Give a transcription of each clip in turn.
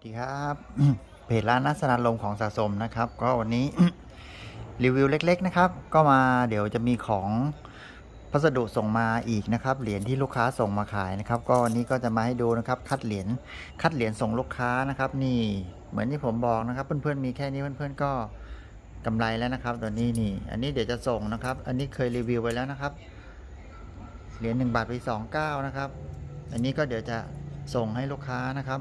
สวัสดีครับ เพจร้านนัสนันลมของสะสมนะครับ ก็วันนี้ รีวิวเล็ก ๆ นะครับ ก็มาเดี๋ยวจะมีของพัสดุส่งมาอีกนะครับ เหรียญที่ลูกค้าส่งมาขายนะครับ ก็วันนี้ก็จะมาให้ดูนะครับ คัดเหรียญคัดเหรียญส่งลูกค้านะครับ นี่เหมือนที่ผมบอกนะครับ เพื่อนๆมีแค่นี้เพื่อนๆก็กำไรแล้วนะครับตัวนี้นี่ อันนี้เดี๋ยวจะส่งนะครับ อันนี้เคยรีวิวไว้แล้วนะครับ เหรียญหนึ่งบาทไปสองเก้านะครับ อันนี้ก็เดี๋ยวจะส่งให้ลูกค้านะครับ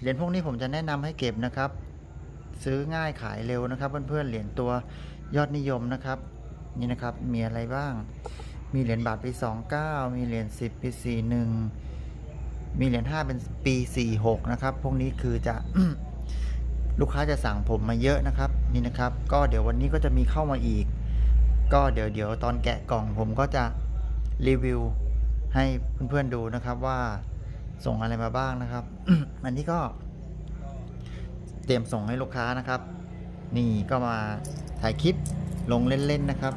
เหรียญพวกนี้ผมจะแนะนำให้เก็บนะครับ ซื้อง่ายขายเร็วนะครับ เพื่อนๆเหรียญตัวยอดนิยมนะครับ นี่นะครับมีอะไรบ้าง มีเหรียญบาทปี 29 มีเหรียญ10 ปี 41 มีเหรียญ5เป็นปี 46 นะครับ พวกนี้คือจะลูกค้าจะสั่งผมมาเยอะนะครับ นี่นะครับ ก็เดี๋ยววันนี้ก็จะมีเข้ามาอีก ก็เดี๋ยวเดี๋ยวตอนแกะกล่องผมก็จะรีวิวให้เพื่อนๆดูนะครับว่า ส่งอะไรมาบ้างนะครับ อันนี้ก็ เตรียมส่งให้ลูกค้านะครับ นี่ก็มาถ่ายคลิปลงเล่นๆนะครับ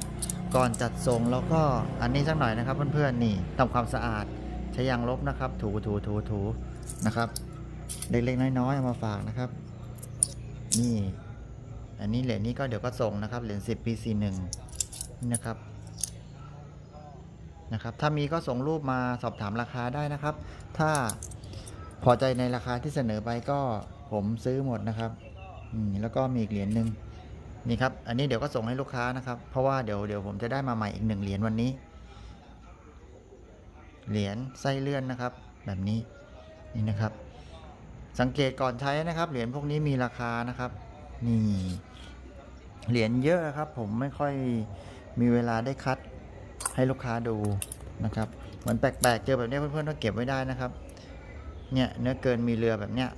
ก่อนจัดส่งแล้วก็อันนี้สักหน่อยนะครับเพื่อนๆนี่ทำความสะอาดใช้ยางลบนะครับ ถูถูถูถูนะครับ เล็กๆน้อยๆเอามาฝากนะครับ นี่ อันนี้เหรียญนี้ก็เดี๋ยวก็ส่งนะครับเหรียญ10ปี41นี่นะครับ นะครับ ถ้ามีก็ส่งรูปมาสอบถามราคาได้นะครับ ถ้าพอใจในราคาที่เสนอไปก็ผมซื้อหมดนะครับอืมแล้วก็มีอีกเหรียญหนึ่งนี่ครับ อันนี้เดี๋ยวก็ส่งให้ลูกค้านะครับ เพราะว่าเดี๋ยวเดี๋ยวผมจะได้มาใหม่อีกหนึ่งเหรียญวันนี้ เหรียญไส้เลื่อนนะครับ แบบนี้นี่นะครับ สังเกตก่อนใช้นะครับ เหรียญพวกนี้มีราคานะครับ นี่ เหรียญเยอะครับ ผมไม่ค่อยมีเวลาได้คัด ให้ลูกค้าดูนะครับเหมือนแปลกๆเจอแบบนี้เพื่อนๆต้องเก็บไว้ได้นะครับ เนี่ยเนื้อเกินมีเรือแบบเนี้ย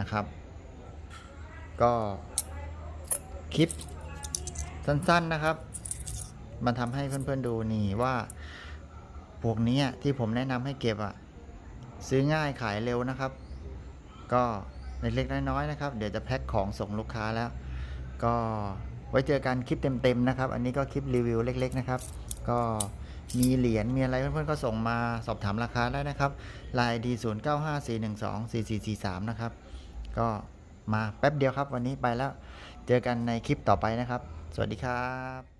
นะครับ ก็คลิปสั้นๆนะครับ มันทำให้เพื่อนๆดูนี่ว่าพวกนี้ที่ผมแนะนำให้เก็บอะซื้อง่ายขายเร็วนะครับ ก็เล็กๆน้อยๆนะครับ เดี๋ยวจะแพ็คของส่งลูกค้าแล้ว ก็ ไว้เจอกันคลิปเต็มๆนะครับ อันนี้ก็คลิปรีวิวเล็ก ๆ นะครับ ก็มีเหรียญมีอะไรเพื่อนๆก็ส่งมาสอบถามราคาได้นะครับลายดี0 9 5 4 1 2 4 4 4 3นะครับ ก็มาแป๊บเดียวครับ วันนี้ไปแล้ว เจอกันในคลิปต่อไปนะครับ สวัสดีครับ